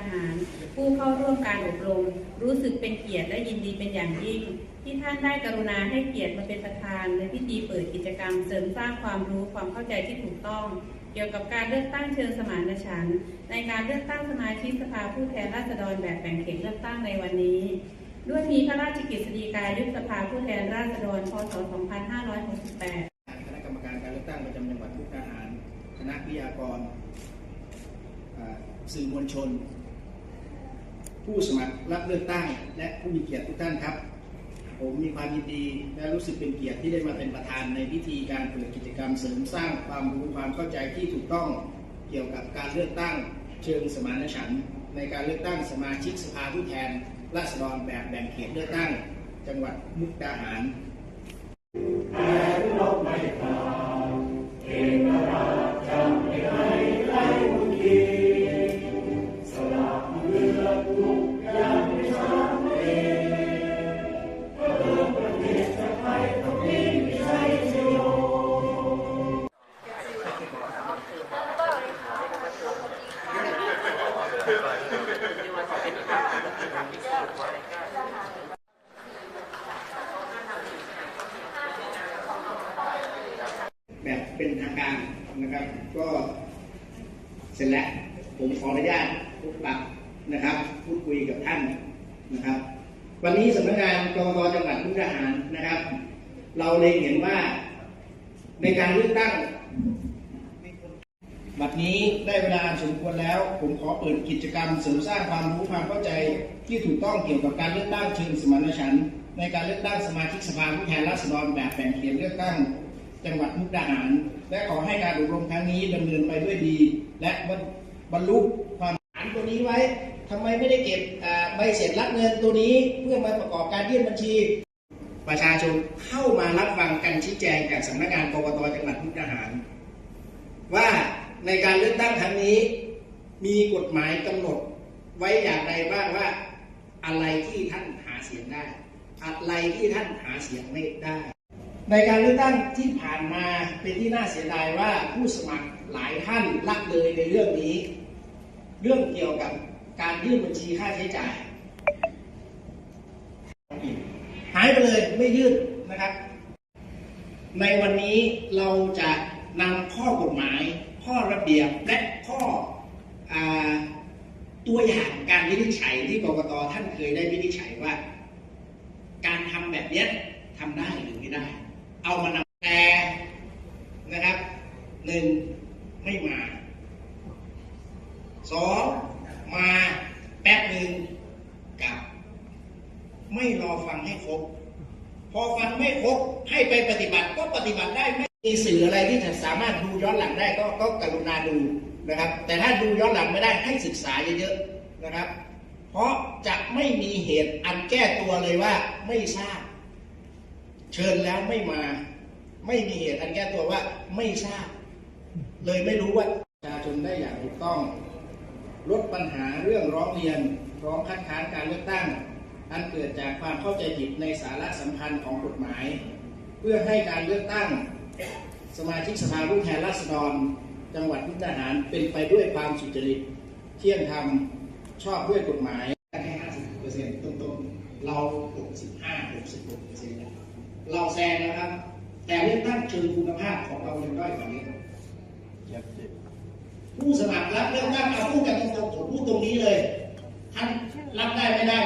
าหาร ผู้เข้าร่วมการอบรม รู้สึกเป็นเกียรติและยินดีเป็นอย่างยิ่ง ที่ท่านได้กรุณาให้เกียรติมาเป็นประธานในพิธีเปิดกิจกรรม เสริมสร้างความรู้ความเข้าใจที่ถูกต้อง เกี่ยวกับการเลือกตั้งเชิงสมานฉันท์ในการเลือกตั้งสมาชิกสภาผู้แทนราษฎรแบบแบ่งเขตเลือกตั้งในวันนี้ ด้วยมีพระราชกฤษฎีกายุบสภาผู้แทนราษฎรพศ 2568คณะกรรมการการเลือกตั้งประจำจังหวัดมุกดาหาร คณะวิทยากร สื่อมวลชน ผู้สมัครรับเลือกตั้งและผู้มีเกียรติทุกท่านครับ ผมมีความยินดีและรู้สึกเป็นเกียรติที่ได้มาเป็นประธานในพิธีการเปิดกิจกรรมเสริมสร้างความรู้ความเข้าใจที่ถูกต้องเกี่ยวกับการเลือกตั้งเชิงสมานฉันท์ในการเลือกตั้งสมาชิกสภาผู้แทนราษฎรแบบแบ่งเขตเลือกตั้ง จังหวัดมุกดาหาร แบบเป็นทางการนะครับ ก็เสร็จแล้วผมขออนุญาตพบปะนะครับ พูดคุยกับท่านนะครับ วันนี้สำนักงานกรกตจังหวัดมุกดาหารนะครับ เราเลยเห็นว่าในการเลือกตั้งบัดนี้ได้เวลาสมควรแล้ว ผมขอเปิดกิจกรรมเสริมสร้างความรู้ความเข้าใจที่ถูกต้องเกี่ยวกับการเลือกตั้งเชิงสมานฉันท์ในการเลือกตั้งสมาชิกสภาผู้แทนราษฎรแบบแบ่งเขตเลือกตั้ง จังหวัดมุกดาหาร และขอให้การอบรมครั้งนี้ดำเนินไปด้วยดี และบรรลุความฐานตัวนี้ไว้ทำไมไม่ได้เก็บใบเสร็จรับเงินตัวนี้ เพื่อมาประกอบการยื่นบัญชี ประชาชนเข้ามารับฟังการชี้แจงจากสำนักงานกรกตจังหวัดมุกดาหาร ว่าในการเลือกตั้งครั้งนี้ มีกฎหมายกำหนดไว้อย่างไรบ้างว่าอะไรที่ท่านหาเสียงได้ อะไรที่ท่านหาเสียงไม่ได้ ในการเลือกตั้งที่ผ่านมาเป็นที่น่าเสียดายว่าผู้สมัครหลายท่านละเลยในเรื่องนี้ เรื่องเกี่ยวกับการยื่นบัญชีค่าใช้จ่าย หายไปเลยไม่ยื่นนะครับ ในวันนี้เราจะนำข้อกฎหมาย ข้อระเบียบและข้ออตัวอย่างการวินิจฉัยที่กรกตท่านเคยได้วินิจฉัยว่า การทำแบบนี้ทำได้หรือไม่ได้ เอามานำแต่นะครับหนึ่งไม่มาสองมาแป๊บหนึ่งกลับ ไม่รอฟังให้ครบ พอฟังไม่ครบให้ไปปฏิบัติก็ปฏิบัติได้ไม่มีสื่ออะไรที่จะสามารถดูย้อนหลังได้ก็ก็กรุณาดูนะครับ แต่ถ้าดูย้อนหลังไม่ได้ให้ศึกษาเยอะๆนะครับ เพราะจะไม่มีเหตุอันแก้ตัวเลยว่าไม่ทราบ เชิญแล้วไม่มา ไม่มีเหตุอันแก้ตัวว่าไม่ทราบ เลยไม่รู้ว่าประชาชนได้อย่างถูกต้อง ลดปัญหาเรื่องร้องเรียนร้องคัดค้านการเลือกตั้ง อันเกิดจากความเข้าใจผิดในสาระสำคัญของกฎหมาย เพื่อให้การเลือกตั้ง สมาชิกสภาผู้แทนราษฎร จังหวัดมุกดาหารเป็นไปด้วยความสุจริต เที่ยงธรรมชอบด้วยกฎหมายแค่50เปอร์เซ็นต์ต้นๆเรา 65 66เปอร์ เซ็นต์เราแซงนะครับ แต่เลือกตั้งเชิงคุณภาพของเรายังด้อยกว่านี้ผู้สมัครรับเลือกตั้งเอาพูดกันตรงๆผมพูดตรงนี้เลย ท่านรับได้ไม่ได้